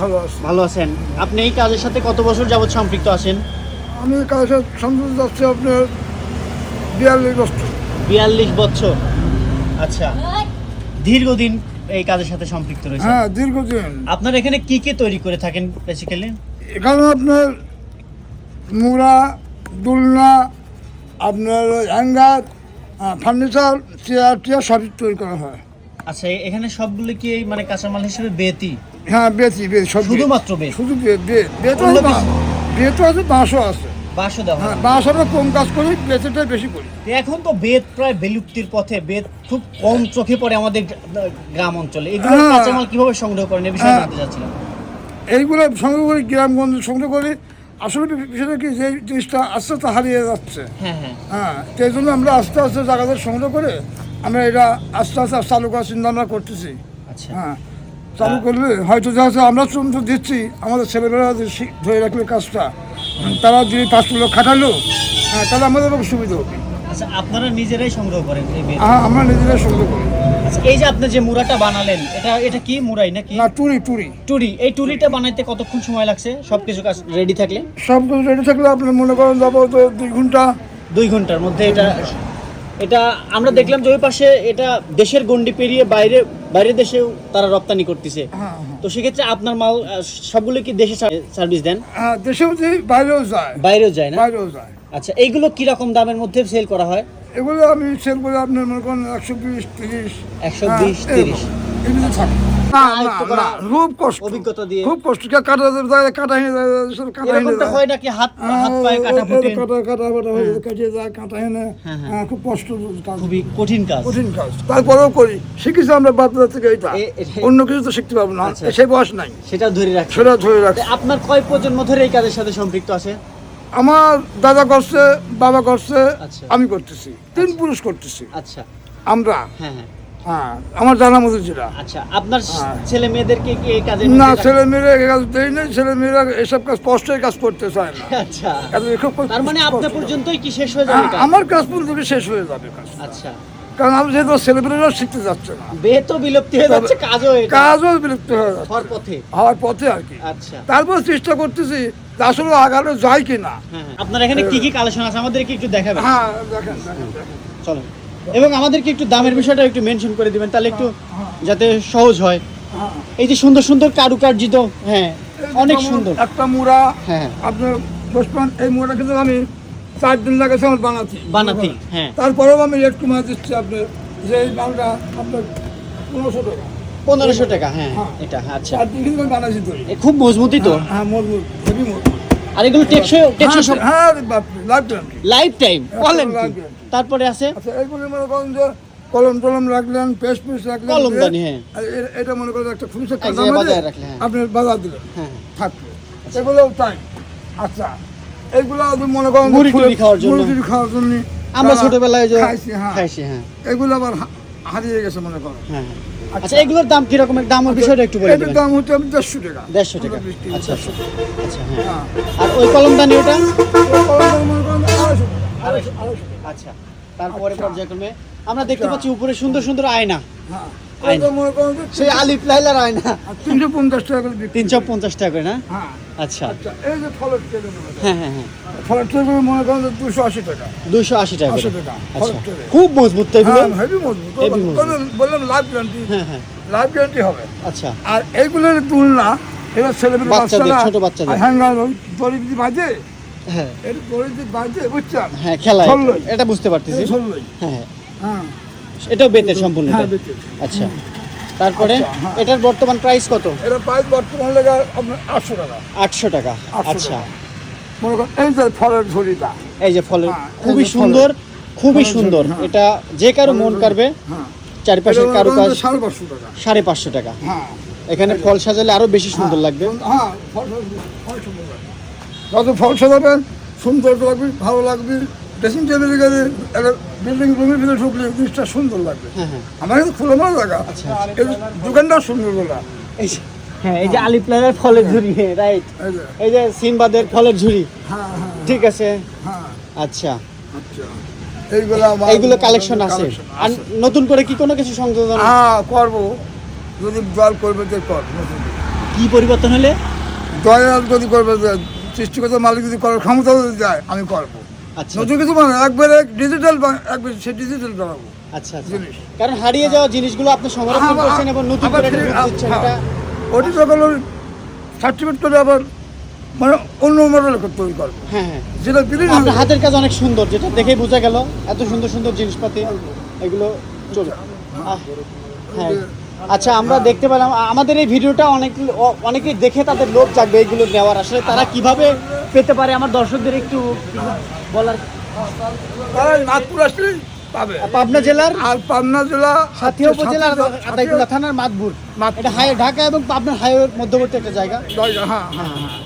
ভালো আছি। ভালো আছেন। আপনি এই কাজের সাথে কত বছর যাবত সম্পৃক্ত আছেন? আমি কাজের সন্তুষ্ট যাচ্ছি আপনার বিয়াল্লিশ বছর। বিয়াল্লিশ বছর। আচ্ছা। দীর্ঘদিন এই কাজের সাথে সম্পৃক্ত রয়েছে হ্যাঁ দীর্ঘদিন। আপনার এখানে কি কি তৈরি করে থাকেন বেসিক্যালি এখানে আপনার মুড়া দুলনা আপনার হ্যাঙ্গার ফার্নিচার চেয়ার টিয়ার সবই তৈরি করা হয়। আচ্ছা এখানে সবগুলো কি মানে কাঁচামাল হিসেবে বেতি হ্যাঁ বেশি বেশি সব। শুধুমাত্র বেত শুধু বেত বেত বেত আছে আছে বাঁশও আছে। বাঁশও দেওয়া হ্যাঁ বাঁশ আমরা কম কাজ করি বেতটাই বেশি করি। এখন তো বেত প্রায় বিলুপ্তির পথে বেত খুব কম চোখে পড়ে আমাদের গ্রাম অঞ্চলে। এগুলো হ্যাঁ। কাঁচামাল কীভাবে সংগ্রহ করেন? এ বিষয়ে হ্যাঁ। জানতে চাচ্ছিলাম। এইগুলো সংগ্রহ করি গ্রামগঞ্জ সংগ্রহ করি। আসলে বিষয়টা কি যে জিনিসটা আস্তে আস্তে হারিয়ে যাচ্ছে। হ্যাঁ হ্যাঁ। হ্যাঁ সেই জন্য আমরা আস্তে আস্তে জায়গাতে সংগ্রহ করে আমরা এটা আস্তে আস্তে চালু করার চিন্তা ভাবনা করতেছি। আচ্ছা। হ্যাঁ চালু করলে হয়তো যা আছে আমরা শ্রম দিচ্ছি। আমাদের ছেলেমেয়েরা ধরে রাখলে কাজটা। তারা যদি পাঁচ কিলো খাটালো হ্যাঁ তাহলে আমাদের খুব সুবিধা হবে। আচ্ছা আপনারা নিজেরাই সংগ্রহ করেন এই হ্যাঁ আমরা নিজেরাই সংগ্রহ করি। আচ্ছা এই যে আপনি যে মুড়াটা বানালেন এটা এটা কি মুড়াই নাকি? না টুরি টুরি টুরি এই টুরিটা বানাইতে কতক্ষণ সময় লাগছে? সবকিছু কাজ রেডি থাকলে? সব কিছু রেডি থাকলে আপনি মনে করেন যাব তো দুই ঘণ্টা। দুই ঘণ্টার মধ্যে এটা এটা আমরা দেখলাম যে ওই পাশে এটা দেশের গন্ডি পেরিয়ে বাইরে বাইরের দেশেও তারা রপ্তানি করতেছে। হ্যাঁ হ্যাঁ। তো সেক্ষেত্রে আপনার মাল সবগুলো কি দেশে সার্ভিস দেন? হ্যাঁ দেশেও বাইরেও যায়। বাইরেও যায় না? বাইরেও যায়। আচ্ছা এইগুলো কি রকম দামের মধ্যে সেল করা হয়? এগুলো আমি সেল করে আপনার মনে করেন একশো বিশ তিরিশ। একশো বিশ তিরিশ। এগুলো থাকে। না না খুব কষ্ট। অভিজ্ঞতা দিয়ে। খুব কষ্ট। কাটা যায় কাটা হেনে যায় কাটা হেনে যায়। হয় নাকি? হাত হাত পায়ে কাটা ফুটে। কাটা কাটা কাটা হয়ে যায়, কাটা হেনে। হ্যাঁ, হ্যাঁ। খুব কষ্ট কাজ। খুবই কঠিন কাজ। কঠিন কাজ। তারপরেও করি। শিখেছি আমরা থেকে এটা অন্য কিছু তো শিখতে পারব না। আচ্ছা। সে বয়স নাই। সেটা ধরে রাখছে সেটা ধরে রাখছি। আপনার কয় প্রজন্ম ধরে এই কাজের সাথে সম্পৃক্ত আছে? আমার দাদা করছে বাবা করছে আচ্ছা। আমি করতেছি। তিন পুরুষ করতেছি। আচ্ছা। আমরা। হ্যাঁ হ্যাঁ। হ্যাঁ আমার জানা মতো যেটা আচ্ছা আপনার হ্যাঁ। ছেলে মেয়েদেরকে কি এই কাজের না ছেলে মেয়েরা এই কাজ দেয় না ছেলে মেয়েরা এসব কাজ কষ্টের কাজ করতে চায় না। আচ্ছা। তার মানে আপনার পর্যন্তই কি শেষ হয়ে যাবে আমার কাজ পর্যন্ত শেষ হয়ে যাবে কাজ? আচ্ছা। কারণ আমি যেহেতু ছেলেমেয়েরাও শিখতে যাচ্ছে না। বে তো বিলুপ্তি হয়ে যাচ্ছে কাজও কাজও বিলুপ্ত হয়ে যাচ্ছে। হওয়ার পথে। হওয়ার পথে আর কি। আচ্ছা। তারপর চেষ্টা করতেছি আসলে আগানো যায় কি না হ্যাঁ হ্যাঁ। আপনার এখানে কি কি কালেকশন আছে আমাদেরকে একটু দেখাবেন? হ্যাঁ দেখেন চলো এবং আমাদেরকে একটু দামের বিষয়টা একটু মেনশন করে দিবেন তাহলে একটু যাতে সহজ হয়। হ্যাঁ। এই যে সুন্দর সুন্দর কারুকার্জিত হ্যাঁ অনেক সুন্দর। একটা মুড়া হ্যাঁ। আপনার বসবেন এই মুড়াটা কিন্তু আমি চার দিন লাগেছে আমার বানাতে বানাতি হ্যাঁ। তারপরেও আমি রেট কমা দিচ্ছি আপনার যে এই মালটা আপনার পনেরোশো টাকা। পনেরোশো টাকা হ্যাঁ হ্যাঁ। এটা আচ্ছা। খুব মজবুতই তো। হ্যাঁ মজবুত হেভি মজবুত। আর এগুলো টেকসই টেকসই সব হ্যাঁ লাইফ গ্যারান্টি লাইফ টাইম বলেন তারপরে আছে আচ্ছা এইগুলো মনে করেন যে কলম টলম রাখলেন পেস্ট পেস্ট রাখলেন কলমদানি, হ্যাঁ। এটা মনে করেন একটা এই যে বাজারে রাখলে, হ্যাঁ। আপনি বাজার দিলেন হ্যাঁ থাকল। এগুলোও তাই। আচ্ছা এইগুলো আপনি মনে করেন মুড়ি খাওয়ার জন্য। মুড়ি খাওয়ার জন্য আমরা ছোটবেলায় যে খাইছি হ্যাঁ। খাইছি হ্যাঁ। এগুলো আবার হারিয়ে গেছে মনে করো। হ্যাঁ আচ্ছা। এগুলোর দাম কীরকম দামের বিষয়টা একটু বলে এটার দাম হচ্ছে আমি দেড়শো টাকা। দেড়শো টাকা। আচ্ছা আচ্ছা হ্যাঁ। হ্যাঁ। আর ওই কলমদানি ওটা। আচ্ছা তারপরে আচ্ছা। পর্যায়ক্রমে আমরা দেখতে পাচ্ছি উপরে সুন্দর সুন্দর আয়না। হ্যাঁ। এটা সেই লাইলার তিনশো পঞ্চাশ টাকা করে তিনশো পঞ্চাশ টাকা করে না? হ্যাঁ। আচ্ছা। আচ্ছা এই যে ফলের হ্যাঁ হ্যাঁ হ্যাঁ। ফলের ট্রেনে মনে করেন দুশো আশি টাকা। দুশো আশি টাকা আচ্ছা। খুব মজবুত তো এগুলো। হেভি মজবুত। বললাম- লাইফ গ্যারান্টি হ্যাঁ হ্যাঁ। লাইফ গ্যারান্টি হবে। আচ্ছা। আর এইগুলোর তুলনা এবার বাচ্চাদের, বাচ্চারা ছোট বাচ্চাদের। হ্যাঙ্গার দড়ি বাজে? হ্যাঁ। এর দড়ি বাজে বুঝছেন? হ্যাঁ খেলা। এটা বুঝতে পারতেছি। হ্যাঁ। হ্যাঁ। এটাও বেতের সম্পূর্ণ হ্যাঁ। আচ্ছা। তারপরে। এটার বর্তমান প্রাইস কত? এটা প্রাইস বর্তমান লেগে আপনার আটশো টাকা। আটশো টাকা। আচ্ছা। মনে করেন এই যে ফলের ঝুড়িটা। এই যে ফলের হ্যাঁ, খুবই সুন্দর খুবই সুন্দর। হ্যাঁ। এটা যে কারও মন হ্যাঁ। চারিপাশের কারুকাজ যে সাড়ে পাঁচশো টাকা। সাড়ে পাঁচশো টাকা। হ্যাঁ। এখানে ফল সাজালে আরও বেশি সুন্দর লাগবে। হ্যাঁ ফল ফল সুন্দর লাগবে। যত ফল সাজাবেন সুন্দর লাগবে ভালো লাগবে। ড্রেসিং টেবিলে গেলে একটা বিল্ডিং রুমের ভিতরে ঢুকলে জিনিসটা সুন্দর লাগবে। হ্যাঁ হ্যাঁ। আমার কিন্তু খোলা মারা জায়গা। আচ্ছা, এই দোকানটা সুন্দর এই হ্যাঁ এই যে আলিপ্লারের ফলের ঝুড়ি রাইট এই যে। সিনবাদের ফলের ঝুড়ি। হ্যাঁ হ্যাঁ। ঠিক আছে? হ্যাঁ। আচ্ছা। আচ্ছা। এইগুলো আমার এইগুলো কালেকশন আছে। আর নতুন করে কি কোনো কিছু সংযোজন হ্যাঁ করব। যদি জল করবে তো কর কি পরিবর্তন হলে? দয়া যদি করবে যে- সৃষ্টিগত মালিক যদি করার ক্ষমতা যদি দেয় আমি করব। আচ্ছা নতুন কিছু একবারে ডিজিটাল একবার সে ডিজিটাল বানাবো। আচ্ছা আচ্ছা। জিনিস। কারণ হারিয়ে যাওয়া জিনিসগুলো আপনি সংরক্ষণ করছেন এবং নতুন করে দিচ্ছেন হ্যাঁ। এটা ওটি সার্টিফিকেট করে আবার মানে অন্য মডেল তৈরি করব। হ্যাঁ হ্যাঁ। যেটা আপনার হাতের কাজ অনেক সুন্দর যেটা দেখেই বোঝা গেল এত সুন্দর সুন্দর জিনিসপাতি এগুলো চলে। হ্যাঁ। আচ্ছা আমরা দেখতে পেলাম আমাদের এই ভিডিওটা অনেক অ- অনেকেই দেখে তাদের লোভ জাগবে এগুলো নেওয়ার আসলে তারা কীভাবে পেতে পারে আমার দর্শকদের একটু বলার তারা নাগপুর আসলেই পাবে। পাবনা জেলার? আর পাবনা জেলা সাথিয়া উপজেলার সাথিয়া- থানার মাতপুর। এটা হাই ঢাকা এবং পাবনার হাইওয়ের মধ্যবর্তী একটা জায়গা হ্যাঁ। হ্যাঁ হ্যাঁ।